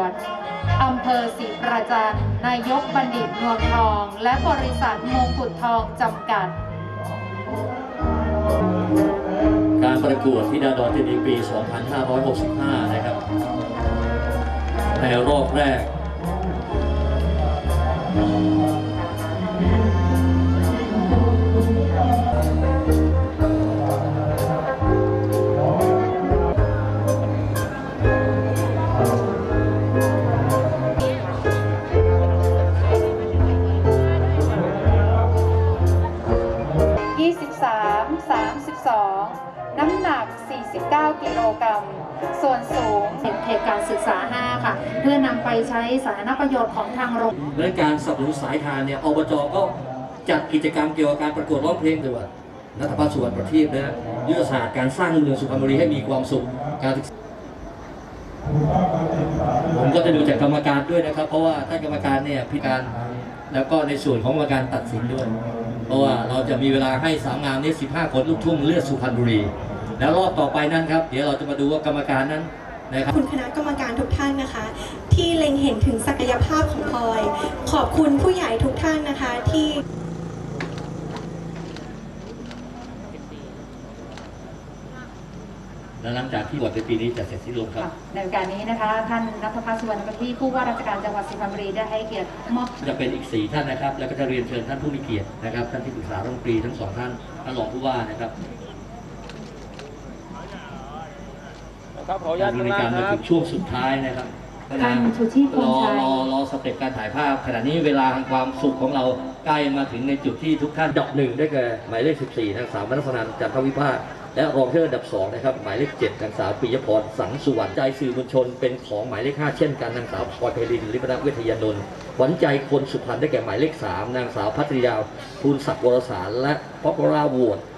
วจอำเภอศรีประจันนายกบัณฑิตนวลทอง และบริษัทมงกุฎทองจำกัด การประกวดที่ดาดอนเจดีปี 2565 นะครับ ในรอบแรก 32 น้ำหนัก 49 กิโลกรัม ส่วนสูงเขตการศึกษา 5 ค่ะ เพื่อนำไปใช้สาธารณประโยชน์ของทางโรงและการสนับสนุนสายทานเนี่ยอบจก็จัดกิจกรรมเกี่ยวกับการประกวดร้องเพลงด้วยรัฐบาลส่วนประเทีปนะฮะยุทธศาสตร์การสร้างเมืองสุพรรณบุรีให้มีความสุขการศึกษาผมก็จะดูจากกรรมการด้วยนะครับ เพราะว่าท่านกรรมการเนี่ยพิการ แล้วก็ในส่วนของกรรมการตัดสินด้วย เพราะว่าเราจะมีเวลาให้สามงานนี้ 15 คนลูกทุ่งเลือดสุพรรณบุรี แล้วรอบต่อไปนั้นครับ เดี๋ยวเราจะมาดูว่ากรรมการนั้นนะครับคุณคณะกรรมการทุกท่านนะคะ ที่เล็งเห็นถึงศักยภาพของพลอย ขอบคุณผู้ใหญ่ทุกท่านนะคะที่ และหลังจากที่บวชในปีนี้จะเสร็จสิ้นลงครับ ในโอกาสนี้นะคะ ท่านนัทพัฒน์สุวรรณประทีปผู้ว่าราชการจังหวัดสุพรรณบุรีได้ให้เกียรติมอบจะเป็นอีกสี่ท่านนะครับ แล้วก็จะเรียนเชิญท่านผู้มีเกียรตินะครับ ท่านที่ปรึกษารัฐมนตรีทั้งสองท่านท่านรองผู้ว่านะครับครับขออนุญาตดูในข้างการล่างมาครัถึบงช่วงสุดท้ายนะครับท่านชูชีพพรงอชัยรอรอสเต็ปการถ่ายภาพ ขณะนี้เวลาแห่งความสุขของเราใกล้มาถึงในจุดที่ทุกท่านดับหนึ่งได้แก่หมายเลข 14นางสาวมนัสนันจันทวิภาค และรองเชอร์อันดับสองนะครับหมายเลข7นางสาวปิยพรสังสุวรรณใจสื่อมวลชน เป็นของหมายเลข5เช่นกันนางสาวพลอยไพรินลิปนาเวทยานนท์หวันใจคนสุพรรณได้แก่หมายเลข3นางสาวพัทริยาภูลศักดิ์วรสารและป๊อปราโหวต